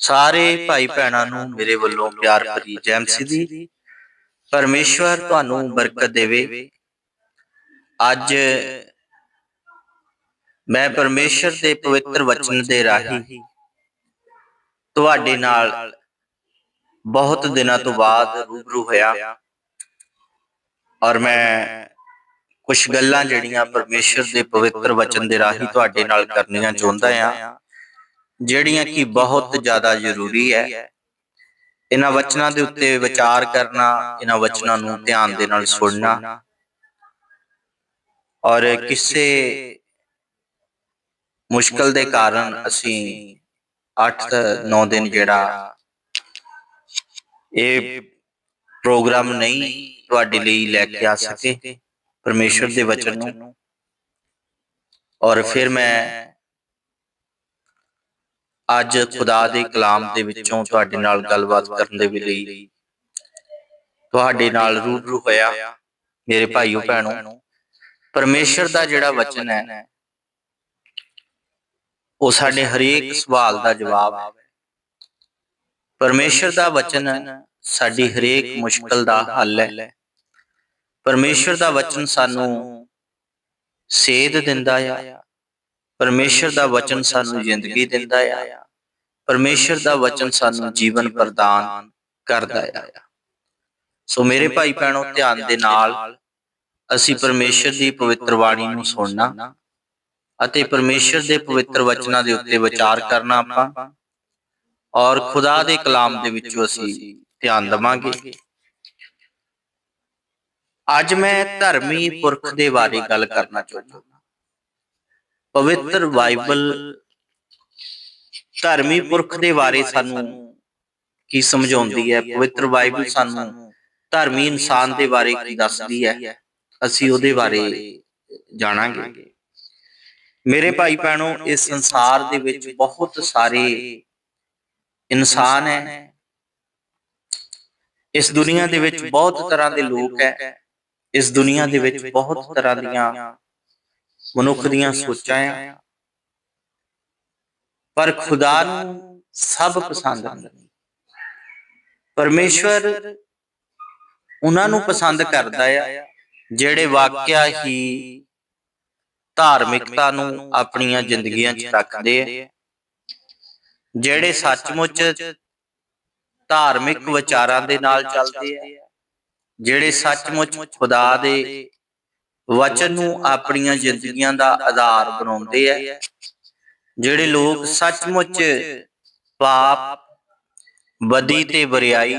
ਸਾਰੇ ਭਾਈ ਭੈਣਾਂ ਨੂੰ ਮੇਰੇ ਵੱਲੋਂ ਪਿਆਰ ਭਰੀ ਜੈ ਮਸੀਹ ਪਰਮੇਸ਼ਵਰ ਤੁਹਾਨੂੰ ਬਰਕਤ ਦੇਵੇ। ਅੱਜ ਮੈਂ ਪਰਮੇਸ਼ਰ ਦੇ ਪਵਿੱਤਰ ਵਚਨ ਦੇ ਰਾਹੀਂ ਤੁਹਾਡੇ ਨਾਲ ਬਹੁਤ ਦਿਨਾਂ ਤੋਂ ਬਾਅਦ ਰੂਬਰੂ ਹੋਇਆ ਔਰ ਮੈਂ ਕੁਝ ਗੱਲਾਂ ਜਿਹੜੀਆਂ ਪਰਮੇਸ਼ਰ ਦੇ ਪਵਿੱਤਰ ਵਚਨ ਦੇ ਰਾਹੀਂ ਤੁਹਾਡੇ ਨਾਲ ਕਰਨੀਆਂ ਚਾਹੁੰਦਾ ਆ ਜਿਹੜੀਆਂ ਕਿ ਬਹੁਤ ਜ਼ਿਆਦਾ ਜ਼ਰੂਰੀ ਹੈ। ਇਹਨਾਂ ਵਚਨਾਂ ਦੇ ਉੱਤੇ ਵਿਚਾਰ ਕਰਨਾ, ਇਹਨਾਂ ਵਚਨਾਂ ਨੂੰ ਧਿਆਨ ਦੇ ਨਾਲ ਸੁਣਨਾ ਔਰ ਕਿਸੇ ਮੁਸ਼ਕਲ ਦੇ ਕਾਰਨ ਅਸੀਂ 8-9 ਦਿਨ ਜਿਹੜਾ ਇਹ ਪ੍ਰੋਗਰਾਮ ਨਹੀਂ ਤੁਹਾਡੇ ਲਈ ਲੈ ਕੇ ਆ ਸਕੇ, ਪਰਮੇਸ਼ਰ ਦੇ ਵਚਨ ਨੂੰ। ਔਰ ਫਿਰ ਮੈਂ ਅੱਜ ਖੁਦਾ ਦੇ ਕਲਾਮ ਦੇ ਵਿੱਚੋਂ ਤੁਹਾਡੇ ਨਾਲ ਗੱਲਬਾਤ ਕਰਨ ਦੇ ਲਈ ਤੁਹਾਡੇ ਨਾਲ ਰੂਬਰੂ ਹੋਇਆ, ਮੇਰੇ ਭਾਈਓ ਭੈਣੋ। ਪਰਮੇਸ਼ਰ ਦਾ ਜਿਹੜਾ ਵਚਨ ਹੈ, ਉਹ ਸਾਡੇ ਹਰੇਕ ਸਵਾਲ ਦਾ ਜਵਾਬ ਹੈ। ਪਰਮੇਸ਼ਰ ਦਾ ਵਚਨ ਸਾਡੀ ਹਰੇਕ ਮੁਸ਼ਕਲ ਦਾ ਹੱਲ ਹੈ। ਪਰਮੇਸ਼ਰ ਦਾ ਵਚਨ ਸਾਨੂੰ ਸੇਧ ਦਿੰਦਾ ਆ ਪਰਮੇਸ਼ਰ ਦਾ ਵਚਨ ਸਾਨੂੰ ਜ਼ਿੰਦਗੀ ਦਿੰਦਾ ਆ। ਪਰਮੇਸ਼ਰ ਦਾ ਵਚਨ ਸਾਨੂੰ ਜੀਵਨ ਪ੍ਰਦਾਨ ਕਰਦਾ ਆ। ਸੋ ਮੇਰੇ ਭਾਈ ਭੈਣੋ, ਧਿਆਨ ਦੇ ਨਾਲ ਅਸੀਂ ਪਰਮੇਸ਼ਰ ਦੀ ਪਵਿੱਤਰ ਬਾਣੀ ਨੂੰ ਸੁਣਨਾ ਅਤੇ ਪਰਮੇਸ਼ਰ ਦੇ ਪਵਿੱਤਰ ਵਚਨਾਂ ਦੇ ਉੱਤੇ ਵਿਚਾਰ ਕਰਨਾ ਆਪਾਂ ਔਰ ਖੁਦਾ ਦੇ ਕਲਾਮ ਦੇ ਵਿੱਚੋਂ ਅਸੀਂ ਧਿਆਨ ਦਵਾਂਗੇ। ਅੱਜ ਮੈਂ ਧਰਮੀ ਪੁਰਖ ਦੇ ਬਾਰੇ ਗੱਲ ਕਰਨਾ ਚਾਹੁੰਦਾ। ਪਵਿੱਤਰ ਬਾਈਬਲ ਧਰਮੀ ਪੁਰਖ ਦੇ ਬਾਰੇ ਸਾਨੂੰ ਕੀ ਸਮਝਾਉਂਦੀ ਹੈ? ਪਵਿੱਤਰ ਬਾਈਬਲ ਸਾਨੂੰ ਧਰਮੀ ਇਨਸਾਨ ਦੇ ਬਾਰੇ ਕੀ ਦੱਸਦੀ ਹੈ? ਅਸੀਂ ਉਹਦੇ ਬਾਰੇ ਜਾਣਾਂਗੇ। ਮੇਰੇ ਭਾਈ ਭੈਣੋ, ਇਸ ਸੰਸਾਰ ਦੇ ਵਿੱਚ ਬਹੁਤ ਸਾਰੇ ਇਨਸਾਨ ਹੈ। ਇਸ ਦੁਨੀਆ ਦੇ ਵਿੱਚ ਬਹੁਤ ਤਰ੍ਹਾਂ ਦੇ ਲੋਕ ਹੈ। ਇਸ ਦੁਨੀਆ ਦੇ ਵਿੱਚ ਬਹੁਤ ਤਰ੍ਹਾਂ ਦੀਆਂ ਮਨੁੱਖ ਦੀਆਂ ਸੋਚਾਂ ਆ। ਪਰ ਖੁਦਾ ਨੂੰ ਸਭ ਪਸੰਦ ਆਉਂਦਾ ਪਰਮੇਸ਼ਵਰ ਉਹਨਾਂ ਨੂੰ ਪਸੰਦ ਕਰਦਾ ਆ ਜਿਹੜੇ ਵਾਕਿਆ ਹੀ ਧਾਰਮਿਕਤਾ ਨੂੰ ਆਪਣੀਆਂ ਜ਼ਿੰਦਗੀਆਂ 'ਚ ਰੱਖਦੇ ਆ। ਜਿਹੜੇ ਸੱਚਮੁੱਚ ਧਾਰਮਿਕ ਵਿਚਾਰਾਂ ਦੇ ਨਾਲ ਚੱਲਦੇ ਆ। ਜਿਹੜੇ ਸੱਚਮੁੱਚ ਖੁਦਾ ਦੇ ਵਚਨ ਨੂੰ ਆਪਣੀਆਂ ਜ਼ਿੰਦਗੀਆਂ ਦਾ ਆਧਾਰ ਬਣਾਉਂਦੇ ਆ। ਜਿਹੜੇ ਲੋਕ ਸੱਚਮੁੱਚ ਪਾਪ ਬਦੀ ਤੇ ਬਰਿਆਈ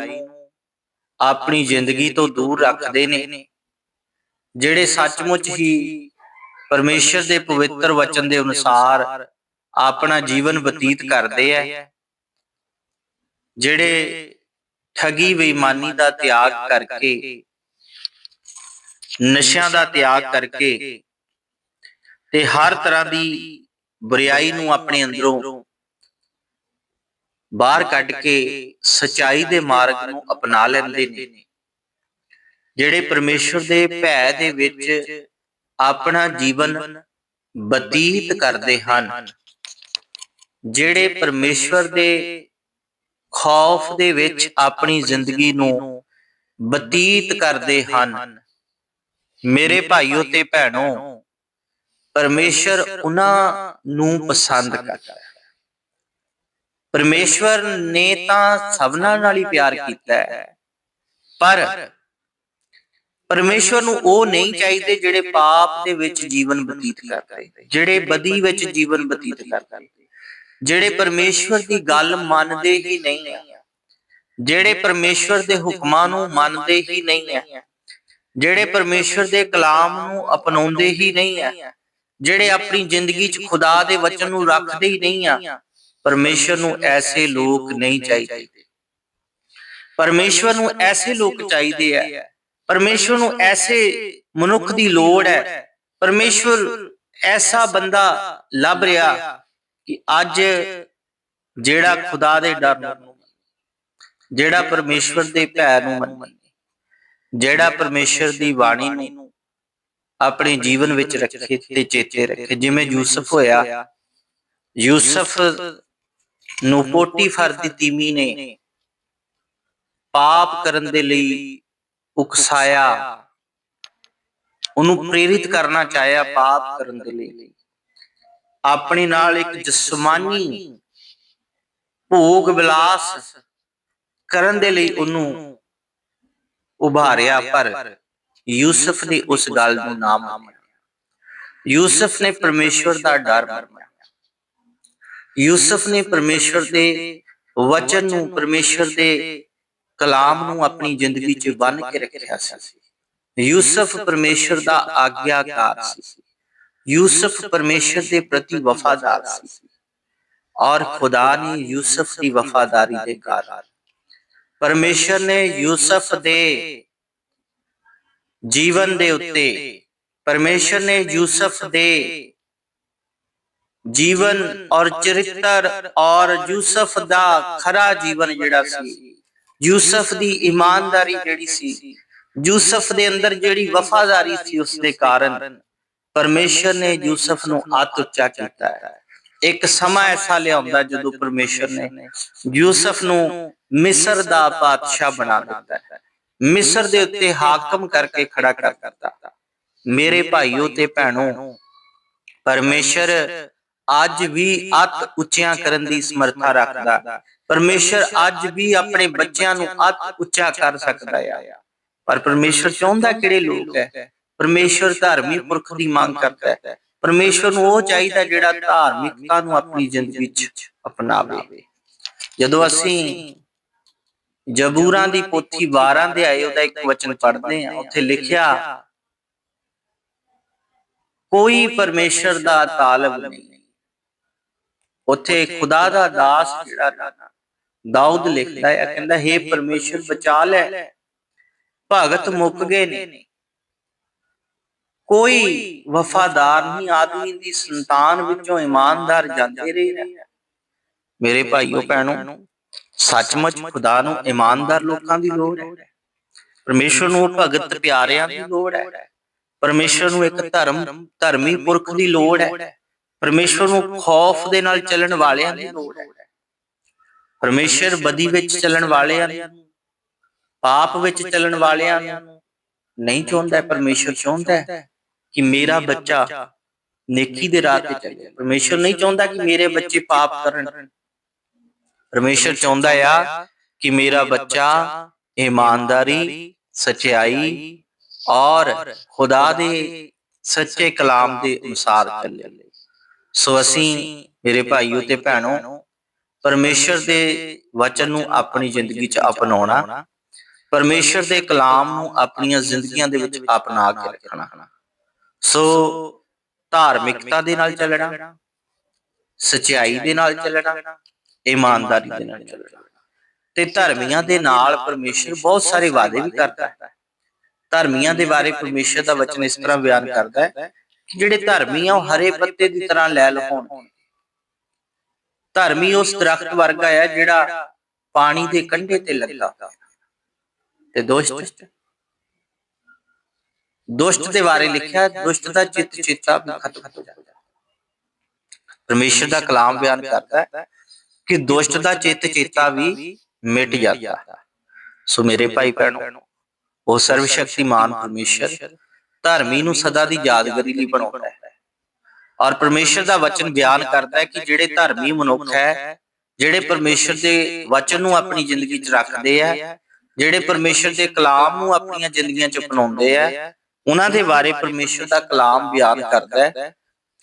ਆਪਣੀ ਜ਼ਿੰਦਗੀ ਤੋਂ ਦੂਰ ਰੱਖਦੇ ਨੇ। ਜਿਹੜੇ ਸੱਚਮੁੱਚ ਹੀ ਪਰਮੇਸ਼ਰ ਦੇ ਪਵਿੱਤਰ ਵਚਨ ਦੇ ਅਨੁਸਾਰ ਆਪਣਾ ਜੀਵਨ ਬਤੀਤ ਕਰਦੇ ਆ। ਜਿਹੜੇ ਠਗੀ ਬੇਈਮਾਨੀ ਦਾ ਤਿਆਗ ਕਰਕੇ ਨਸ਼ਿਆਂ ਦਾ ਤਿਆਗ ਕਰਕੇ ਤੇ ਹਰ ਤਰ੍ਹਾਂ ਦੀ ਬੁਰੀਾਈ ਨੂੰ ਆਪਣੇ ਅੰਦਰੋਂ ਬਾਹਰ ਕੱਢ ਕੇ ਸਚਾਈ ਦੇ ਮਾਰਗ ਨੂੰ ਅਪਣਾ ਲੈਂਦੇ ਨੇ। ਜਿਹੜੇ ਪਰਮੇਸ਼ਰ ਦੇ ਭੈ ਦੇ ਵਿੱਚ ਆਪਣਾ ਜੀਵਨ ਬਤੀਤ ਕਰਦੇ ਹਨ, ਜਿਹੜੇ ਪਰਮੇਸ਼ਰ ਦੇ ਖੌਫ ਦੇ ਵਿੱਚ ਆਪਣੀ ਜ਼ਿੰਦਗੀ ਨੂੰ ਬਤੀਤ ਕਰਦੇ ਹਨ ਮੇਰੇ ਭਾਈਓ ਤੇ ਭੈਣੋ ਪਰਮੇਸ਼ਰ ਉਹਨਾਂ ਨੂੰ ਪਸੰਦ ਕਰਦਾ ਹੈ। ਪਰਮੇਸ਼ਵਰ ਨੇ ਤਾਂ ਸਭਨਾਂ ਨਾਲ ਹੀ ਪਿਆਰ ਕੀਤਾ ਹੈ। ਪਰ ਪਰਮੇਸ਼ਵਰ ਨੂੰ ਉਹ ਨਹੀਂ ਚਾਹੀਦੇ ਜਿਹੜੇ ਪਾਪ ਦੇ ਵਿੱਚ ਜੀਵਨ ਬਤੀਤ ਕਰਦੇ ਜਿਹੜੇ ਬਦੀ ਵਿੱਚ ਜੀਵਨ ਬਤੀਤ ਕਰਦੇ ਜਿਹੜੇ ਪਰਮੇਸ਼ਵਰ ਦੀ ਗੱਲ ਮੰਨਦੇ ਹੀ ਨਹੀਂ ਆ। ਜਿਹੜੇ ਪਰਮੇਸ਼ਵਰ ਦੇ ਹੁਕਮਾਂ ਨੂੰ ਮੰਨਦੇ ਹੀ ਨਹੀਂ ਆ। ਜਿਹੜੇ ਪਰਮੇਸ਼ਵਰ ਦੇ ਕਲਾਮ ਨੂੰ ਅਪਣਾਉਂਦੇ ਹੀ ਨਹੀਂ ਆ ਜਿਹੜੇ ਆਪਣੀ ਜ਼ਿੰਦਗੀ 'ਚ ਖੁਦਾ ਦੇ ਵਚਨ ਨੂੰ ਰੱਖਦੇ ਹੀ ਨਹੀਂ ਆ ਪਰਮੇਸ਼ਵਰ ਨੂੰ ਐਸੇ ਲੋਕ ਨਹੀਂ ਚਾਹੀਦੇ। ਪਰਮੇਸ਼ਵਰ ਨੂੰ ਐਸੇ ਲੋਕ ਚਾਹੀਦੇ ਆ। ਪਰਮੇਸ਼ਵਰ ਨੂੰ ਐਸੇ ਮਨੁੱਖ ਦੀ ਲੋੜ ਹੈ। ਪਰਮੇਸ਼ਵਰ ਐਸਾ ਬੰਦਾ ਲੱਭ ਰਿਹਾ ਕਿ ਅੱਜ ਜਿਹੜਾ ਖੁਦਾ ਦੇ ਡਰ ਨੂੰ ਜਿਹੜਾ ਪਰਮੇਸ਼ਵਰ ਦੇ ਭੈ ਨੂੰ ਮੰਨੇ। ਜਿਹੜਾ ਪਰਮੇਸ਼ਵਰ ਦੀ ਬਾਣੀ ਨੂੰ ਆਪਣੇ ਜੀਵਨ ਵਿੱਚ ਰੱਖੇ ਤੇ ਚੇਤੇ ਰੱਖੇ। ਜਿਵੇਂ ਯੂਸਫ ਹੋਇਆ, ਯੂਸਫ ਨੂੰ ਪੋਟੀਫਰ ਦੀ ਤੀਮੀ ਨੇ ਪਾਪ ਕਰਨ ਦੇ ਲਈ ਉਕਸਾਇਆ। ਉਹਨੂੰ ਪ੍ਰੇਰਿਤ ਕਰਨਾ ਚਾਹਿਆ ਪਾਪ ਕਰਨ ਦੇ ਲਈ। ਆਪਣੇ ਨਾਲ ਇੱਕ ਜਿਸਮਾਨੀ ਭੋਗ ਵਿਲਾਸ ਕਰਨ ਦੇ ਲਈ ਉਹਨੂੰ ਉਭਾਰਿਆ, ਪਰ ਯੂਸਫ ਨੇ ਉਸ ਗੱਲ ਨੂੰ ਨਾ ਮੰਨਿਆ। ਯੂਸਫ ਨੇ ਪਰਮੇਸ਼ਵਰ ਦਾ ਡਰ ਮੰਨਿਆ। ਯੂਸਫ ਨੇ ਪਰਮੇਸ਼ਵਰ ਦੇ ਵਚਨ ਨੂੰ ਪਰਮੇਸ਼ਵਰ ਦੇ ਕਲਾਮ ਨੂੰ ਆਪਣੀ ਜ਼ਿੰਦਗੀ 'ਚ ਬੰਨ ਕੇ ਰੱਖਿਆ ਸੀ। ਯੂਸਫ ਪਰਮੇਸ਼ਵਰ ਦਾ ਆਗਿਆਕਾਰ ਸੀ। ਯੂਸਫ ਪਰਮੇਸ਼ਵਰ ਦੇ ਪ੍ਰਤੀ ਵਫਾਦਾਰ ਸੀ। ਔਰ ਖੁਦਾ ਨੇ ਯੂਸਫ ਦੀ ਵਫਾਦਾਰੀ ਦੇ ਕਾਰਨ ਪਰਮੇਸ਼ਰ ਨੇ ਯੂਸਫ ਦੇ ਜੀਵਨ ਦੇ ਉੱਤੇ, ਪਰਮੇਸ਼ਰ ਨੇ ਯੂਸਫ ਦੇ ਜੀਵਨ ਔਰ ਚਰਿੱਤਰ ਔਰ ਯੂਸਫ ਦਾ ਖਰਾ ਜੀਵਨ ਜਿਹੜਾ ਸੀ, ਯੂਸਫ ਦੀ ਇਮਾਨਦਾਰੀ ਜਿਹੜੀ ਸੀ, ਯੂਸਫ ਦੇ ਅੰਦਰ ਜਿਹੜੀ ਵਫਾਦਾਰੀ ਸੀ ਉਸ ਦੇ ਕਾਰਨ ਪਰਮੇਸ਼ਰ ਨੇ ਯੂਸਫ ਨੂੰ ਅਤ ਉੱਚਾ ਕੀਤਾ ਹੈ। ਇੱਕ ਸਮਾਂ ਐਸਾ ਲਿਆਉਂਦਾ ਜਦੋਂ ਪਰਮੇਸ਼ਰ ਨੇ ਯੂਸਫ ਨੂੰ ਮਿਸਰ ਦਾ ਬਾਦਸ਼ਾਹ ਬਣਾ ਦਿੱਤਾ ਹੈ। ਮਿਸਰ ਦੇ ਉੱਤੇ ਹਾਕਮ ਕਰਕੇ ਖੜਾ ਕਰ ਦਿੱਤਾ। ਮੇਰੇ ਭਾਈਓ ਤੇ ਭੈਣੋ, ਪਰਮੇਸ਼ਰ ਅੱਜ ਵੀ ਅਤ ਉੱਚਿਆਂ ਕਰਨ ਦੀ ਸਮਰੱਥਾ ਰੱਖਦਾ ਪਰਮੇਸ਼ਰ ਅੱਜ ਵੀ ਆਪਣੇ ਬੱਚਿਆਂ ਨੂੰ ਅਤ ਉੱਚਾ ਕਰ ਸਕਦਾ ਆ। ਪਰ ਪਰਮੇਸ਼ਰ ਚਾਹੁੰਦਾ ਕਿਹੜੇ ਲੋਕ ਹੈ? ਪਰਮੇਸ਼ਰ ਧਾਰਮਿਕ ਪੁਰਖ ਦੀ ਮੰਗ ਕਰਦਾ ਹੈ। ਪਰਮੇਸ਼ਰ ਨੂੰ ਉਹ ਚਾਹੀਦਾ ਜਿਹੜਾ ਧਾਰਮਿਕਤਾ ਨੂੰ ਆਪਣੀ ਜ਼ਿੰਦਗੀ ਵਿੱਚ ਅਪਣਾਵੇ। ਜਦੋਂ ਅਸੀਂ ਜਬੂਰਾਂ ਦੀ ਪੋਥੀ 12 ਦੇ ਆਏ, ਉਹਦਾ ਇੱਕ ਵਚਨ ਪੜ੍ਹਦੇ ਆ ਉੱਥੇ ਲਿਖਿਆ, ਕੋਈ ਪਰਮੇਸ਼ਰ ਦਾ ਤਾਲਬ ਨਹੀਂ। ਉੱਥੇ ਖੁਦਾ ਦਾ ਦਾਸ ਜਿਹੜਾ ਦਾਊਦ ਲਿਖਦਾ ਹੈ, ਕਹਿੰਦਾ हे ਪਰਮੇਸ਼ਰ, ਬਚਾ ਲੈ। ਭਗਤ ਮੁੱਕ ਗਏ ਨੇ। ਕੋਈ ਵਫਾਦਾਰ ਨਹੀਂ, ਆਦਮੀ ਦੀ ਸੰਤਾਨ ਵਿੱਚੋਂ ਇਮਾਨਦਾਰ ਜਾਂਦੇ ਰਹੇ ਮੇਰੇ ਭਾਈਓ, ਭੈਣੋ ਸੱਚਮੁੱਚ ਖੁਦਾ ਨੂੰ ਇਮਾਨਦਾਰ ਲੋਕਾਂ ਦੀ ਲੋੜ ਹੈ। ਪਰਮੇਸ਼ਰ ਨੂੰ ਭਗਤ ਪਿਆਰਿਆਂ ਦੀ ਲੋੜ ਹੈ। ਪਰਮੇਸ਼ਰ ਨੂੰ ਇੱਕ ਧਰਮ, ਧਰਮੀ ਪੁਰਖ ਦੀ ਲੋੜ ਹੈ। ਪਰਮੇਸ਼ਰ ਨੂੰ ਖੌਫ ਦੇ ਨਾਲ ਚੱਲਣ ਵਾਲਿਆਂ ਦੀ ਲੋੜ ਹੈ। ਪਰਮੇਸ਼ਰ ਬਦੀ ਵਿੱਚ ਚੱਲਣ ਵਾਲਿਆਂ ਨੂੰ, ਪਾਪ ਵਿੱਚ ਚੱਲਣ ਵਾਲਿਆਂ ਨੂੰ ਨਹੀਂ ਚਾਹੁੰਦਾ ਪਰਮੇਸ਼ਰ ਚਾਹੁੰਦਾ ਕਿ ਮੇਰਾ ਬੱਚਾ ਨੇਕੀ ਦੇ ਰਾਹ ਤੇ ਚੱਲੇ। ਪਰਮੇਸ਼ਰ ਨਹੀਂ ਚਾਹੁੰਦਾ ਕਿ ਮੇਰੇ ਬੱਚੇ ਪਾਪ ਕਰਨ। ਪਰਮੇਸ਼ਰ ਚਾਹੁੰਦਾ ਆ ਕਿ ਮੇਰਾ ਬੱਚਾ ਇਮਾਨਦਾਰੀ ਸਚਾਈ ਔਰ ਖੁਦਾ ਦੇ ਸੱਚੇ ਕਲਾਮ ਦੇ ਅਨੁਸਾਰ ਚੱਲੇ। ਸੋ ਅਸੀਂ ਮੇਰੇ ਭਾਈਓ ਤੇ ਭੈਣੋ ਪਰਮੇਸ਼ਰ ਦੇ ਵਚਨ ਨੂੰ ਆਪਣੀ ਜ਼ਿੰਦਗੀ 'ਚ ਅਪਣਾਉਣਾ ਪਰਮੇਸ਼ਰ ਦੇ ਕਲਾਮ ਨੂੰ ਆਪਣੀਆਂ ਜ਼ਿੰਦਗੀਆਂ ਦੇ ਵਿੱਚ ਅਪਣਾ ਕੇ ਰੱਖਣਾ। ਸੋ ਧਾਰਮਿਕਤਾ ਦੇ ਨਾਲ ਚੱਲਣਾ ਸਚਾਈ ਦੇ ਨਾਲ ਚੱਲਣਾ। ਇਮਾਨਦਾਰੀ ਦੇ ਨਾਲ ਚੱਲਣਾ ਤੇ ਧਰਮੀਆਂ ਦੇ ਨਾਲ ਪਰਮੇਸ਼ਰ ਬਹੁਤ ਸਾਰੇ ਵਾਅਦੇ ਵੀ ਕਰਦਾ ਹੈ। ਧਰਮੀਆਂ ਦੇ ਬਾਰੇ ਪਰਮੇਸ਼ਰ ਦਾ ਵਚਨ ਇਸ ਤਰ੍ਹਾਂ ਬਿਆਨ ਕਰਦਾ ਹੈ ਕਿ ਜਿਹੜੇ ਧਰਮੀ ਆ ਉਹ ਹਰੇ ਪੱਤੇ ਦੀ ਤਰ੍ਹਾਂ ਲੈ ਲਹੋਣ ਧਰਮੀ ਉਸ ਦਰਖਤ ਵਰਗਾ ਹੈ ਜਿਹੜਾ ਪਾਣੀ ਦੇ ਕੰਢੇ ਤੇ ਲੱਗਾ ਤੇ ਦੁਸ਼ਟ? ਦੁਸ਼ਟ ਦੇ ਬਾਰੇ ਲਿਖਿਆ, ਦੁਸ਼ਟ ਦਾ ਚਿੱਤ ਚੇਤਾ ਖਤਮ ਹੋ ਜਾਂਦਾ ਪਰਮੇਸ਼ਰ ਦਾ ਕਲਾਮ ਬਿਆਨ ਕਰਦਾ ਹੈ ਕਿ ਦੁਸ਼ਟ ਦਾ ਚਿੱਤ ਚੇਤਾ ਵੀ ਮਿਟ ਜਾਂਦਾ। ਸੋ ਮੇਰੇ ਭਾਈ ਭੈਣੋ ਉਹ ਸਰਵ ਸ਼ਕਤੀਮਾਨ ਪਰਮੇਸ਼ਰ ਧਰਮੀ ਨੂੰ ਸਦਾ ਦੀ ਯਾਦਗਾਰੀ ਲਈ ਬਣਾਉਂਦਾ ਹੈ। ਔਰ ਪਰਮੇਸ਼ਰ ਦਾ ਵਚਨ ਬਿਆਨ ਕਰਦਾ ਹੈ ਕਿ ਜਿਹੜੇ ਧਰਮੀ ਮਨੁੱਖ ਹੈ ਜਿਹੜੇ ਪਰਮੇਸ਼ਰ ਦੇ ਵਚਨ ਨੂੰ ਆਪਣੀ ਜ਼ਿੰਦਗੀ 'ਚ ਰੱਖਦੇ ਆ ਜਿਹੜੇ ਪਰਮੇਸ਼ਰ ਦੇ ਕਲਾਮ ਨੂੰ ਆਪਣੀਆਂ ਜ਼ਿੰਦਗੀਆਂ 'ਚ ਅਪਣਾਉਂਦੇ ਆ ਉਹਨਾਂ ਦੇ ਬਾਰੇ ਪਰਮੇਸ਼ਰ ਦਾ ਕਲਾਮ ਬਿਆਨ ਕਰਦਾ ਹੈ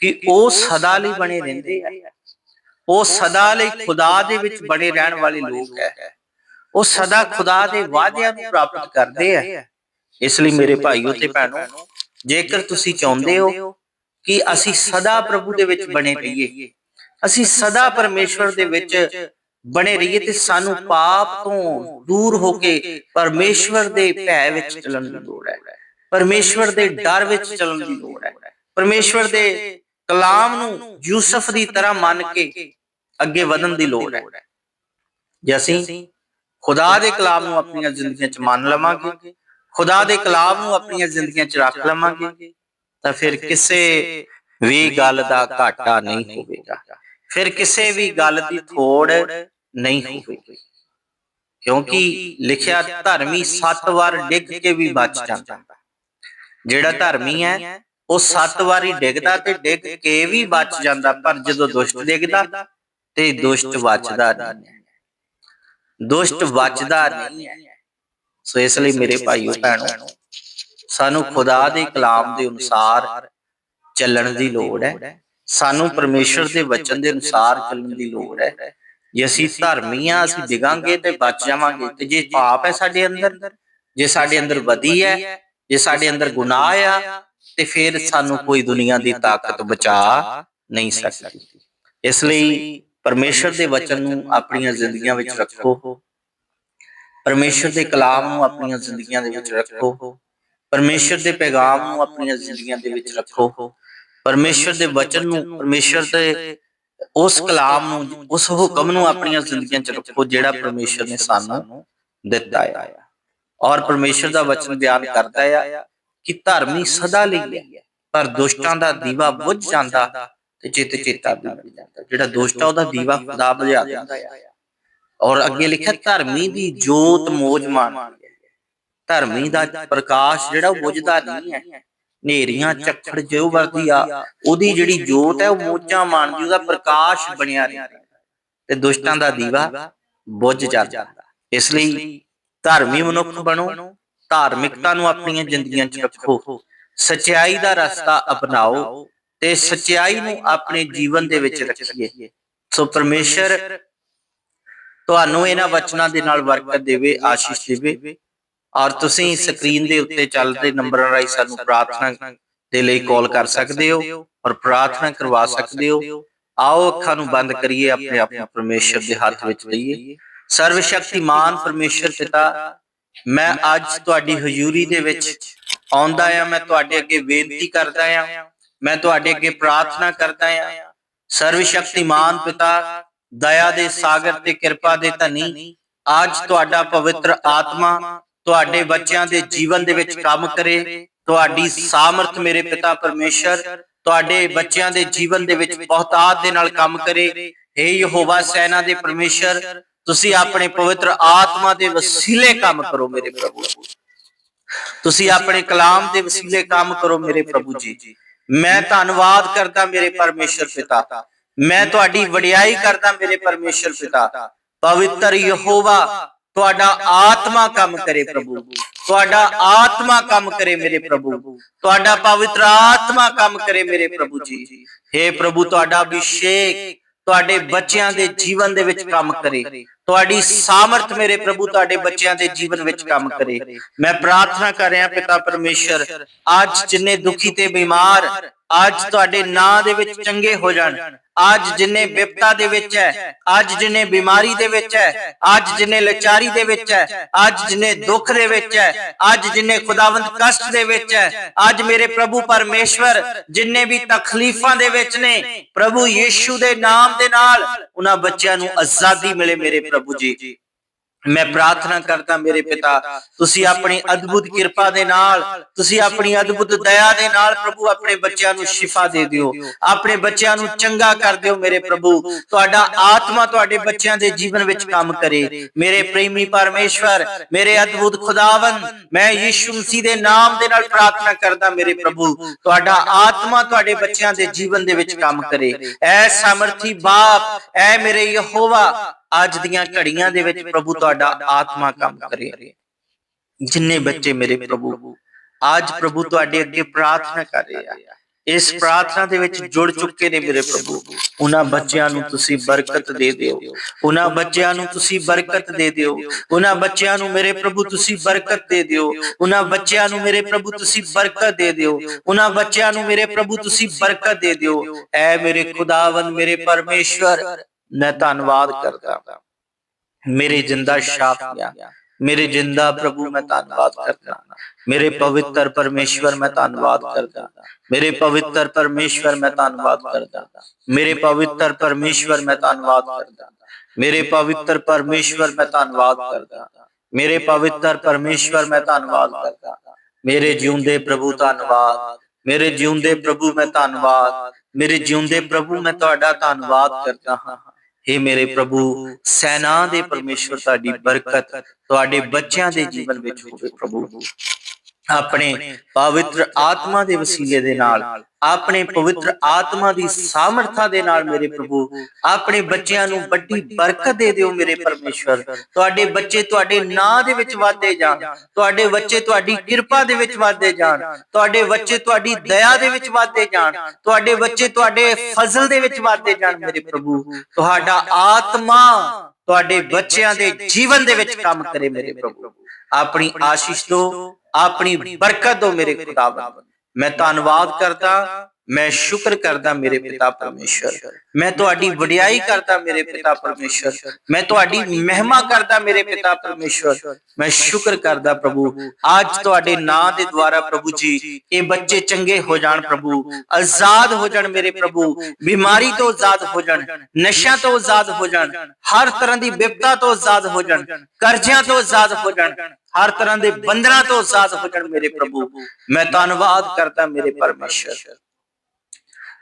ਕਿ ਉਹ ਸਦਾ ਲਈ ਬਣੇ ਰਹਿੰਦੇ ਆ। ਉਹ ਸਦਾ ਲਈ ਖੁਦਾ ਦੇ ਵਿੱਚ ਬਣੇ ਰਹਿਣ ਵਾਲੇ ਲੋਕ ਹੈ। ਉਹ ਸਦਾ ਖੁਦਾ ਦੇ ਵਾਅਦਿਆਂ ਨੂੰ ਪ੍ਰਾਪਤ ਕਰਦੇ ਆ ਇਸ ਲਈ ਮੇਰੇ ਭਾਈਓ ਤੇ ਭੈਣੋ, ਜੇਕਰ ਤੁਸੀਂ ਚਾਹੁੰਦੇ ਹੋ ਕਿ ਅਸੀਂ ਸਦਾ ਪ੍ਰਭੂ ਦੇ ਵਿੱਚ ਬਣੇ ਰਹੀਏ, ਅਸੀਂ ਸਦਾ ਪਰਮੇਸ਼ਵਰ ਦੇ ਵਿੱਚ ਬਣੇ ਰਹੀਏ ਤੇ ਸਾਨੂੰ ਪਾਪ ਤੋਂ ਦੂਰ ਹੋ ਕੇ ਪਰਮੇਸ਼ਵਰ ਦੇ ਭੈ ਵਿੱਚ ਚੱਲਣ ਦੀ ਲੋੜ ਹੈ। ਪਰਮੇਸ਼ਵਰ ਦੇ ਡਰ ਵਿੱਚ ਚੱਲਣ ਦੀ ਲੋੜ ਹੈ। ਪਰਮੇਸ਼ਵਰ ਦੇ ਕਲਾਮ ਨੂੰ ਯੂਸਫ ਦੀ ਤਰ੍ਹਾਂ ਮੰਨ ਕੇ ਅੱਗੇ ਵਧਣ ਦੀ ਲੋੜ ਹੈ। ਜੇ ਅਸੀਂ ਖੁਦਾ ਦੇ ਕਲਾਮ ਨੂੰ ਆਪਣੀਆਂ ਜ਼ਿੰਦਗੀਆਂ 'ਚ ਮੰਨ ਲਵਾਂਗੇ ਖੁਦਾ ਦੇ ਕਲਾਮ ਨੂੰ ਆਪਣੀਆਂ ਜ਼ਿੰਦਗੀਆਂ 'ਚ ਰੱਖ ਲਵਾਂਗੇ ਤਾਂ ਫਿਰ ਕਿਸੇ ਵੀ ਗੱਲ ਦਾ ਘਾਟਾ ਨਹੀਂ ਹੋਵੇਗਾ। ਫਿਰ ਕਿਸੇ ਵੀ ਗੱਲ ਦੀ ਥੋੜ ਨਹੀਂ ਹੋਵੇਗੀ। ਕਿਉਂਕਿ ਲਿਖਿਆ ਧਰਮੀ ਸੱਤ ਵਾਰ ਡਿੱਗ ਕੇ ਵੀ ਬਚ ਜਾਂਦਾ। ਜਿਹੜਾ ਧਰਮੀ ਹੈ ਉਹ ਸੱਤ ਵਾਰੀ ਡਿੱਗਦਾ ਤੇ ਡਿੱਗ ਕੇ ਵੀ ਬਚ ਜਾਂਦਾ, ਪਰ ਜਦੋਂ ਦੁਸ਼ਟ ਡਿੱਗਦਾ ਤੇ ਦੁਸ਼ਟ ਬਚਦਾ ਨਹੀਂ ਦੁਸ਼ਟ ਬਚਦਾ ਨਹੀਂ ਸੋ ਇਸ ਲਈ ਮੇਰੇ ਭਾਈਓ, ਭੈਣੋ, ਸਾਨੂੰ ਖੁਦਾ ਦੇ ਕਲਾਮ ਦੇ ਅਨੁਸਾਰ ਚੱਲਣ ਦੀ ਲੋੜ ਹੈ। ਸਾਨੂੰ ਪਰਮੇਸ਼ਰ ਦੇ ਵਚਨ ਦੇ ਅਨੁਸਾਰ ਚੱਲਣ ਦੀ ਲੋੜ ਹੈ। ਜੇ ਅਸੀਂ ਧਰਮੀ ਆ ਅਸੀਂ ਡਿਗਾਂਗੇ ਤੇ ਬਚ ਜਾਵਾਂਗੇ। ਤੇ ਜੇ ਪਾਪ ਹੈ ਸਾਡੇ ਅੰਦਰ, ਜੇ ਸਾਡੇ ਅੰਦਰ ਵਧੀ ਹੈ, ਜੇ ਸਾਡੇ ਅੰਦਰ ਗੁਨਾਹ ਆ ਤੇ ਫਿਰ ਸਾਨੂੰ ਕੋਈ ਦੁਨੀਆ ਦੀ ਤਾਕਤ ਬਚਾ ਨਹੀਂ ਸਕਦੀ ਇਸ ਲਈ ਪਰਮੇਸ਼ਰ ਦੇ ਵਚਨ ਨੂੰ ਆਪਣੀਆਂ ਜ਼ਿੰਦਗੀਆਂ ਵਿੱਚ ਰੱਖੋ ਪਰਮੇਸ਼ਰ ਦੇ ਕਲਾਮ ਨੂੰ ਆਪਣੀਆਂ ਜ਼ਿੰਦਗੀਆਂ ਦੇ ਵਿੱਚ ਰੱਖੋ ਪਰਮੇਸ਼ਰ ਦੇ ਪੈਗਾਮ ਨੂੰ ਆਪਣੀਆਂ ਜ਼ਿੰਦਗੀਆਂ ਦੇ ਵਿੱਚ ਰੱਖੋ ਪਰਮੇਸ਼ਰ ਦੇ ਵਚਨ ਨੂੰ ਪਰਮੇਸ਼ਰ ਦੇ ਉਸ ਕਲਾਮ ਨੂੰ ਉਸ ਹੁਕਮ ਨੂੰ ਆਪਣੀਆਂ ਜ਼ਿੰਦਗੀਆਂ 'ਚ ਰੱਖੋ ਜਿਹੜਾ ਪਰਮੇਸ਼ਰ ਨੇ ਸਾਨੂੰ ਦਿੱਤਾ ਆ ਔਰ ਪਰਮੇਸ਼ਰ ਦਾ ਵਚਨ ਬਿਆਨ ਕਰਦਾ ਆ ਕਿ ਧਰਮੀ ਸਦਾ ਲਈ ਹੈ। ਪਰ ਦੁਸ਼ਟਾਂ ਦਾ ਦੀਵਾ ਬੁੱਝ ਜਾਂਦਾ ਤੇ ਚਿੱਤ ਚੇਤਾ ਵੀ ਬੁੱਝ ਜਾਂਦਾ। ਜਿਹੜਾ ਦੁਸ਼ਟ ਆ ਉਹਦਾ ਦੀਵਾ ਖੁਦਾ ਬੁਝਾ ਦਿੰਦਾ ਆ ਔਰ ਅੱਗੇ ਲਿਖਿਆ ਧਰਮੀ ਦੀ ਜੋਤ ਮੋਜ ਹੈ। ਧਰਮੀ ਦਾ ਪ੍ਰਕਾਸ਼ ਜਿਹੜਾ ਉਹ ਬੁਝਦਾ ਨਹੀਂ ਹੈ। ਨੇਰੀਆਂ ਝੱਖੜ ਜਿਉ ਵਰਦੀ ਆ ਉਹਦੀ ਜਿਹੜੀ ਜੋਤ ਹੈ ਉਹ ਮੋਜਾਂ ਮਾਣਦੀ ਉਹਦਾ ਪ੍ਰਕਾਸ਼ ਬਣਿਆ ਰਹਿੰਦਾ ਤੇ ਦੁਸ਼ਟਾਂ ਦਾ ਦੀਵਾ ਬੁੱਝ ਜਾਂਦਾ। ਇਸ ਲਈ ਧਰਮੀ ਮਨੁੱਖ ਬਣੋ। ਧਾਰਮਿਕਤਾ ਨੂੰ ਆਪਣੀਆਂ ਜ਼ਿੰਦਗੀਆਂ 'ਚ ਰੱਖੋ। ਸਚਾਈ ਦਾ ਰਸਤਾ ਅਪਣਾਓ ਤੇ ਸਚਾਈ ਨੂੰ ਆਪਣੇ ਜੀਵਨ ਦੇ ਵਿੱਚ ਰੱਖੀਏ। ਸੋ ਪਰਮੇਸ਼ਰ, ਤੁਹਾਨੂੰ ਇਹਨਾਂ ਵਚਨਾਂ ਦੇ ਨਾਲ ਬਰਕਤ ਦੇਵੇ, ਆਸ਼ੀਸ਼ ਦੇਵੇ ਔਰ ਤੁਸੀਂ ਸਕਰੀਨ ਦੇ ਉੱਤੇ ਚੱਲਦੇ ਨੰਬਰਾਂ ਰਾਹੀਂ ਸਾਨੂੰ ਪ੍ਰਾਰਥਨਾ ਦੇ ਲਈ ਕਾਲ ਕਰ ਸਕਦੇ ਹੋ ਔਰ ਪ੍ਰਾਰਥਨਾ ਕਰਵਾ ਸਕਦੇ ਹੋ। ਆਓ, ਅੱਖਾਂ ਨੂੰ ਬੰਦ ਕਰੀਏ, ਆਪਣੇ ਆਪ ਨੂੰ ਪਰਮੇਸ਼ਰ ਦੇ ਹੱਥ ਵਿੱਚ ਲਈਏ। ਸਰਵ ਸ਼ਕਤੀਮਾਨ ਪਰਮੇਸ਼ਰ ਪਿਤਾ ਮੈਂ ਅੱਜ ਤੁਹਾਡੀ ਹਜ਼ੂਰੀ ਦੇ ਵਿੱਚ ਆਉਂਦਾ ਆ, ਮੈਂ ਤੁਹਾਡੇ ਅੱਗੇ ਬੇਨਤੀ ਕਰਦਾ ਆ, ਮੈਂ ਤੁਹਾਡੇ ਅੱਗੇ ਪ੍ਰਾਰਥਨਾ ਕਰਦਾ ਆ। ਸਰਵ ਸ਼ਕਤੀਮਾਨ ਪਿਤਾ, ਦਇਆ ਦੇ ਸਾਗਰ ਤੇ ਕਿਰਪਾ ਦੇ ਧਨੀ, ਅੱਜ ਤੁਹਾਡਾ ਪਵਿੱਤਰ ਆਤਮਾ ਤੁਹਾਡੇ ਬੱਚਿਆਂ ਦੇ ਜੀਵਨ ਦੇ ਵਿੱਚ ਕੰਮ ਕਰੇ। ਤੁਹਾਡੀ ਸਾਮਰਥ ਮੇਰੇ ਪਿਤਾ ਪਰਮੇਸ਼ਰ, ਤੁਹਾਡੇ ਬੱਚਿਆਂ ਦੇ ਜੀਵਨ ਦੇ ਵਿੱਚ ਬਹੁਤਾਤ ਦੇ ਨਾਲ ਕੰਮ ਕਰੇ। ਏ ਯਹੋਵਾ ਸੈਨਾ ਦੇ ਪਰਮੇਸ਼ਰ ਤੁਸੀਂ ਆਪਣੇ ਪਵਿੱਤਰ ਆਤਮਾ ਦੇ ਵਸੀਲੇ ਕੰਮ ਕਰੋ ਮੇਰੇ ਪ੍ਰਭੂ ਤੁਸੀਂ ਆਪਣੇ ਕਲਾਮ ਦੇ ਵਸੀਲੇ ਕੰਮ ਕਰੋ ਮੇਰੇ ਪ੍ਰਭੂ ਜੀ। ਮੈਂ ਧੰਨਵਾਦ ਕਰਦਾ ਮੇਰੇ ਪਰਮੇਸ਼ਰ ਪਿਤਾ। ਮੈਂ ਤੁਹਾਡੀ ਵਡਿਆਈ ਕਰਦਾ ਮੇਰੇ ਪਰਮੇਸ਼ਰ ਪਿਤਾ। ਪਵਿੱਤਰ ਯਹੋਵਾ, ਤੁਹਾਡਾ ਆਤਮਾ ਕੰਮ ਕਰੇ ਪ੍ਰਭੂ। ਤੁਹਾਡਾ ਆਤਮਾ ਕੰਮ ਕਰੇ ਮੇਰੇ ਪ੍ਰਭੂ। ਤੁਹਾਡਾ ਪਵਿੱਤਰ ਆਤਮਾ ਕੰਮ ਕਰੇ ਮੇਰੇ ਪ੍ਰਭੂ ਜੀ। हे ਪ੍ਰਭੂ, ਤੁਹਾਡਾ ਅਭਿਸ਼ੇਕ ਤੁਹਾਡੇ ਬੱਚਿਆਂ ਦੇ ਜੀਵਨ ਦੇ ਵਿੱਚ ਕੰਮ ਕਰੇ। ਤੁਹਾਡੀ ਸਾਮਰਥ ਮੇਰੇ ਪ੍ਰਭੂ ਤੁਹਾਡੇ ਬੱਚਿਆਂ ਦੇ ਜੀਵਨ ਵਿੱਚ ਕੰਮ ਕਰੇ। ਮੈਂ ਪ੍ਰਾਰਥਨਾ ਕਰ ਰਿਹਾ ਪਿਤਾ ਪਰਮੇਸ਼ਰ ਅੱਜ ਜਿੰਨੇ ਦੁਖੀ ਤੇ ਬਿਮਾਰ ਅੱਜ ਤੁਹਾਡੇ ਨਾਂ ਦੇ ਵਿੱਚ ਚੰਗੇ ਹੋ ਜਾਣ। ਅੱਜ ਜਿੰਨੇ ਵਿਪਤਾ ਦੇ ਵਿੱਚ ਹੈ, ਅੱਜ ਜਿੰਨੇ ਬਿਮਾਰੀ ਦੇ ਵਿੱਚ ਹੈ, ਅੱਜ ਜਿੰਨੇ ਲਾਚਾਰੀ ਦੇ ਵਿੱਚ ਹੈ, ਅੱਜ ਜਿੰਨੇ ਦੁੱਖ ਦੇ ਵਿੱਚ ਹੈ, ਅੱਜ ਜਿੰਨੇ ਖੁਦਾਵੰਦ ਕਸ਼ਟ ਦੇ ਵਿੱਚ ਹੈ, ਅੱਜ ਮੇਰੇ ਪ੍ਰਭੂ ਪਰਮੇਸ਼ਵਰ, ਜਿੰਨੇ ਵੀ ਤਕਲੀਫਾਂ ਦੇ ਵਿੱਚ ਨੇ, ਪ੍ਰਭੂ ਯੀਸ਼ੂ ਦੇ ਨਾਮ ਦੇ ਨਾਲ, ਉਹਨਾਂ ਬੱਚਿਆਂ ਨੂੰ ਆਜ਼ਾਦੀ ਮਿਲੇ ਮੇਰੇ ਪ੍ਰਭੂ ਜੀ। ਮੈਂ ਪ੍ਰਾਰਥਨਾ ਕਰਦਾ ਮੇਰੇ ਪਿਤਾ, ਤੁਸੀਂ ਆਪਣੀ ਅਦਭੁਤ ਕਿਰਪਾ ਦੇ ਨਾਲ, ਤੁਸੀਂ ਆਪਣੀ ਅਦਭੁਤ ਦਇਆ ਦੇ ਨਾਲ ਪ੍ਰਭੂ ਆਪਣੇ ਬੱਚਿਆਂ ਨੂੰ ਸ਼ਿਫਾ ਦੇ ਦਿਓ। ਆਪਣੇ ਬੱਚਿਆਂ ਨੂੰ ਚੰਗਾ ਕਰ ਦਿਓ ਮੇਰੇ ਪ੍ਰਭੂ। ਤੁਹਾਡਾ ਆਤਮਾ ਤੁਹਾਡੇ ਬੱਚਿਆਂ ਦੇ ਜੀਵਨ ਵਿੱਚ ਕੰਮ ਕਰੇ। ਮੇਰੇ ਪ੍ਰੇਮੀ ਪਰਮੇਸ਼ਵਰ, ਮੇਰੇ ਅਦਭੁਤ ਖੁਦਾਵੰ ਮੈਂ ਯੀਸ਼ੂ ਮਸੀਹ ਦੇ ਨਾਮ ਦੇ ਨਾਲ ਪ੍ਰਾਰਥਨਾ ਕਰਦਾ ਮੇਰੇ ਪ੍ਰਭੂ। ਤੁਹਾਡਾ ਆਤਮਾ ਤੁਹਾਡੇ ਬੱਚਿਆਂ ਦੇ ਜੀਵਨ ਦੇ ਵਿੱਚ ਕੰਮ ਕਰੇ। ਐ ਸਮਰਥੀ ਬਾਪ, ਐ ਮੇਰੇ ਯਹੋਵਾ ਅੱਜ ਦੀਆਂ ਘੜੀਆਂ ਦੇ ਵਿੱਚ ਪ੍ਰਭੂ ਤੁਹਾਡਾ ਆਤਮਾ ਕੰਮ ਕਰੇ। ਜਿੰਨੇ ਬੱਚੇ ਮੇਰੇ ਪ੍ਰਭੂ, ਅੱਜ ਪ੍ਰਭੂ ਤੁਹਾਡੇ ਅੱਗੇ ਪ੍ਰਾਰਥਨਾ ਕਰ ਰਹੇ ਆ। ਇਸ ਪ੍ਰਾਰਥਨਾ ਦੇ ਵਿੱਚ ਜੁੜ ਚੁੱਕੇ ਨੇ ਮੇਰੇ ਪ੍ਰਭੂ। ਉਹਨਾਂ ਬੱਚਿਆਂ ਨੂੰ ਤੁਸੀਂ ਬਰਕਤ ਦੇ ਦਿਓ। ਉਹਨਾਂ ਬੱਚਿਆਂ ਨੂੰ ਤੁਸੀਂ ਬਰਕਤ ਦੇ ਦਿਓ। ਉਹਨਾਂ ਬੱਚਿਆਂ ਨੂੰ ਮੇਰੇ ਪ੍ਰਭੂ ਤੁਸੀਂ ਬਰਕਤ ਦੇ ਦਿਓ। ਉਹਨਾਂ ਬੱਚਿਆਂ ਨੂੰ ਮੇਰੇ ਪ੍ਰਭੂ ਤੁਸੀਂ ਬਰਕਤ ਦੇ ਦਿਓ। ਉਹਨਾਂ ਬੱਚਿਆਂ ਨੂੰ ਮੇਰੇ ਪ੍ਰਭੂ ਤੁਸੀਂ ਬਰਕਤ ਦੇ ਦਿਓ। ਐ ਮੇਰੇ ਖੁਦਾਵੰਦ, ਮੇਰੇ ਪਰਮੇਸ਼ਵਰ। ਮੈਂ ਧੰਨਵਾਦ ਕਰਦਾ ਮੇਰੇ ਜਿੰਦਾ ਸ਼ਾਪਿਆ ਮੇਰੇ ਜਿੰਦਾ ਪ੍ਰਭੂ ਮੈਂ ਧੰਨਵਾਦ ਕਰਦਾ ਮੇਰੇ ਪਵਿੱਤਰ ਪਰਮੇਸ਼ਵਰ ਮੈਂ ਧੰਨਵਾਦ ਕਰਦਾ ਮੇਰੇ ਪਵਿੱਤਰ ਪਰਮੇਸ਼ਵਰ ਮੈਂ ਧੰਨਵਾਦ ਕਰਦਾ ਮੇਰੇ ਪਵਿੱਤਰ ਪਰਮੇਸ਼ਵਰ ਮੈਂ ਧੰਨਵਾਦ ਕਰਦਾ ਮੇਰੇ ਪਵਿੱਤਰ ਪਰਮੇਸ਼ਵਰ ਮੈਂ ਧੰਨਵਾਦ ਕਰਦਾ ਮੇਰੇ ਪਵਿੱਤਰ ਪਰਮੇਸ਼ਵਰ ਮੈਂ ਧੰਨਵਾਦ ਕਰਦਾ ਮੇਰੇ ਜਿਉਂਦੇ ਪ੍ਰਭੂ ਧੰਨਵਾਦ ਮੇਰੇ ਜਿਉਂਦੇ ਪ੍ਰਭੂ ਮੈਂ ਧੰਨਵਾਦ ਮੇਰੇ ਜਿਉਂਦੇ ਪ੍ਰਭੂ ਮੈਂ ਤੁਹਾਡਾ ਧੰਨਵਾਦ ਕਰਦਾ ਹਾਂ हे ਮੇਰੇ ਪ੍ਰਭੂ, ਸੈਨਾ ਦੇ ਪਰਮੇਸ਼ਵਰ ਤੁਹਾਡੀ ਬਰਕਤ, ਤੁਹਾਡੇ ਬੱਚਿਆਂ ਦੇ ਜੀਵਨ ਵਿੱਚ ਹੋਵੇ ਪ੍ਰਭੂ। ਆਪਣੇ ਪਵਿੱਤਰ ਆਤਮਾ ਦੇ ਵਸੀਲੇ ਦੇ ਨਾਲ, ਆਪਣੇ ਪਵਿੱਤਰ ਆਤਮਾ ਦੀ ਸਾਮਰਥਾ ਦੇ ਨਾਲ ਮੇਰੇ ਪ੍ਰਭੂ, ਆਪਣੇ ਬੱਚਿਆਂ ਨੂੰ ਵੱਡੀ ਬਰਕਤ ਦੇ ਦਿਓ ਮੇਰੇ ਪਰਮੇਸ਼ਵਰ। ਤੁਹਾਡੇ ਬੱਚੇ ਤੁਹਾਡੇ ਨਾਂ ਦੇ ਵਿੱਚ ਵਾਧੇ ਜਾਣ, ਤੁਹਾਡੇ ਬੱਚੇ ਤੁਹਾਡੀ ਕਿਰਪਾ ਦੇ ਵਿੱਚ ਵਾਧੇ ਜਾਣ, ਤੁਹਾਡੇ ਬੱਚੇ ਤੁਹਾਡੀ ਦਇਆ ਦੇ ਵਿੱਚ ਵਾਧੇ ਜਾਣ, ਤੁਹਾਡੇ ਬੱਚੇ ਤੁਹਾਡੇ ਫਜ਼ਲ ਦੇ ਵਿੱਚ ਵਾਧੇ ਜਾਣ ਮੇਰੇ ਪ੍ਰਭੂ। ਤੁਹਾਡਾ ਆਤਮਾ ਤੁਹਾਡੇ ਬੱਚਿਆਂ ਦੇ ਜੀਵਨ ਦੇ ਵਿੱਚ ਕੰਮ ਕਰੇ ਮੇਰੇ ਪ੍ਰਭੂ। ਆਪਣੀ ਆਸ਼ੀਸ਼ ਦੋ ਆਪਣੀ ਬਰਕਤ ਦਿਓ ਮੇਰੇ ਖੁਦਾਵੰਦ। ਮੈਂ ਧੰਨਵਾਦ ਕਰਦਾ ਮੈਂ ਸ਼ੁਕਰ ਕਰਦਾ ਮੇਰੇ ਪਿਤਾ ਪਰਮੇਸ਼ਰ। ਮੈਂ ਤੁਹਾਡੀ ਵਡਿਆਈ ਕਰਦਾ ਮੇਰੇ ਪਿਤਾ ਪਰਮੇਸ਼ਰ। ਮੈਂ ਤੁਹਾਡੀ ਮਹਿਮਾ ਕਰਦਾ ਮੇਰੇ ਪਿਤਾ ਪਰਮੇਸ਼ਰ। ਮੈਂ ਸ਼ੁਕਰ ਕਰਦਾ ਪ੍ਰਭੂ। ਅੱਜ ਤੁਹਾਡੇ ਨਾਂ ਦੇ ਦੁਆਰਾ ਪ੍ਰਭੂ ਜੀ, ਇਹ ਬੱਚੇ ਚੰਗੇ ਹੋ ਜਾਣ ਪ੍ਰਭੂ। ਆਜ਼ਾਦ ਹੋ ਜਾਣ ਮੇਰੇ ਪ੍ਰਭੂ। ਬਿਮਾਰੀ ਤੋਂ ਆਜ਼ਾਦ ਹੋ ਜਾਣ। ਨਸ਼ਿਆਂ ਤੋਂ ਆਜ਼ਾਦ ਹੋ ਜਾਣ। ਹਰ ਤਰ੍ਹਾਂ ਦੀ ਵਿਪਤਾ ਤੋਂ ਆਜ਼ਾਦ ਹੋ ਜਾਣ। ਕਰਜ਼ਿਆਂ ਤੋਂ ਆਜ਼ਾਦ ਹੋ ਜਾਣ। ਹਰ ਤਰ੍ਹਾਂ ਦੇ ਬੰਧਨਾਂ ਤੋਂ ਆਜ਼ਾਦ ਹੋ ਜਾਣ ਮੇਰੇ ਪ੍ਰਭੂ। ਮੈਂ ਧੰਨਵਾਦ ਕਰਦਾ ਮੇਰੇ ਪਰਮੇਸ਼ਰ।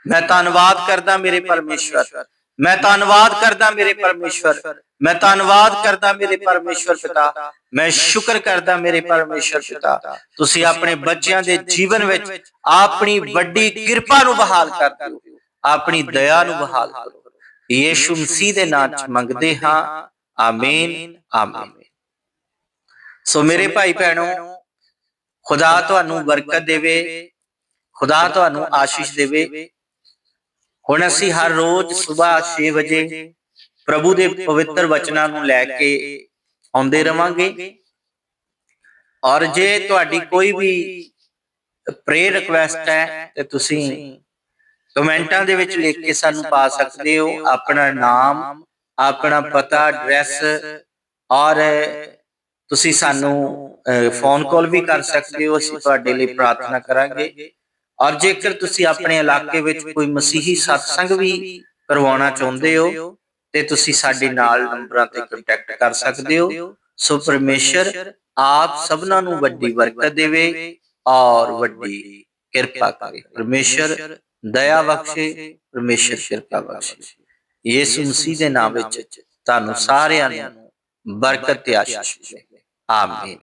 ਮੈਂ ਧੰਨਵਾਦ ਕਰਦਾ ਮੇਰੇ ਪਰਮੇਸ਼ਵਰ। ਮੈਂ ਧੰਨਵਾਦ ਕਰਦਾ ਮੇਰੇ ਪਰਮੇਸ਼ਵਰ। ਮੈਂ ਧੰਨਵਾਦ ਕਰਦਾ ਮੇਰੇ ਪਰਮੇਸ਼ਵਰ ਪਿਤਾ। ਮੈਂ ਸ਼ੁਕਰ ਕਰਦਾ ਮੇਰੇ ਪਰਮੇਸ਼ਵਰ ਪਿਤਾ। ਤੁਸੀਂ ਆਪਣੇ ਬੱਚਿਆਂ ਦੇ ਜੀਵਨ ਵਿੱਚ ਆਪਣੀ ਵੱਡੀ ਕਿਰਪਾ ਨੂੰ ਬਹਾਲ ਕਰ ਦਿਓ। ਆਪਣੀ ਦਇਆ ਨੂੰ ਬਹਾਲ ਕਰੋ। ਯੀਸ਼ੂ ਮਸੀਹ ਦੇ ਨਾਮ ਚ ਮੰਗਦੇ ਹਾਂ। ਆਮੀਨ। ਆਮੀਨ। ਸੋ ਮੇਰੇ ਭਾਈ ਭੈਣੋ, ਖੁਦਾ ਤੁਹਾਨੂੰ ਬਰਕਤ ਦੇਵੇ। ਖੁਦਾ ਤੁਹਾਨੂੰ ਆਸ਼ੀਸ਼ ਦੇਵੇ। ਹੁਣ ਅਸੀਂ ਹਰ ਰੋਜ਼ ਸਵੇਰ 6 ਵਜੇ ਪ੍ਰਭੂ ਦੇ ਪਵਿੱਤਰ ਵਚਨਾਂ ਨੂੰ ਲੈ ਕੇ ਆਉਂਦੇ ਰਵਾਂਗੇ। ਔਰ ਜੇ ਤੁਹਾਡੀ ਕੋਈ ਵੀ ਪ੍ਰੇ ਰਿਕੁਐਸਟ ਹੈ, ਤੇ ਤੁਸੀਂ ਕਮੈਂਟਾਂ ਦੇ ਵਿੱਚ ਲਿਖ ਕੇ ਸਾਨੂੰ ਪਾ ਸਕਦੇ ਹੋ। ਆਪਣਾ ਨਾਮ, ਆਪਣਾ ਪਤਾ ਐਡਰੈਸ ਔਰ ਤੁਸੀਂ ਸਾਨੂੰ ਫੋਨ ਕਾਲ ਵੀ ਕਰ ਸਕਦੇ ਹੋ। ਅਸੀਂ ਤੁਹਾਡੇ ਲਈ ਪ੍ਰਾਰਥਨਾ ਕਰਾਂਗੇ। ਔਰ ਜੇਕਰ ਤੁਸੀਂ ਆਪਣੇ ਇਲਾਕੇ ਵਿੱਚ ਕੋਈ ਮਸੀਹੀ satsang ਵੀ ਕਰਵਾਉਣਾ ਚਾਹੁੰਦੇ ਹੋ ਤੇ ਤੁਸੀਂ ਸਾਡੇ ਨਾਲ ਨੰਬਰਾਂ ਤੇ ਕੰਟੈਕਟ ਕਰ ਸਕਦੇ ਹੋ। ਸੋ ਪਰਮੇਸ਼ਰ ਆਪ ਸਭਨਾਂ ਨੂੰ ਵੱਡੀ ਬਰਕਤ ਦੇਵੇ ਔਰ ਵੱਡੀ ਕਿਰਪਾ ਕਰੇ। ਪਰਮੇਸ਼ਰ ਦਇਆ ਬਖਸ਼ੇ ਪਰਮੇਸ਼ਰ ਕਿਰਪਾ ਬਖਸ਼ੇ। ਯੀਸ਼ੂ ਮਸੀਹ ਦੇ ਨਾਮ ਵਿੱਚ ਤੁਹਾਨੂੰ ਸਾਰਿਆਂ ਨੂੰ ਬਰਕਤ ਤੇ ਆਸ਼ੀਸ਼ ਆਮੀਨ।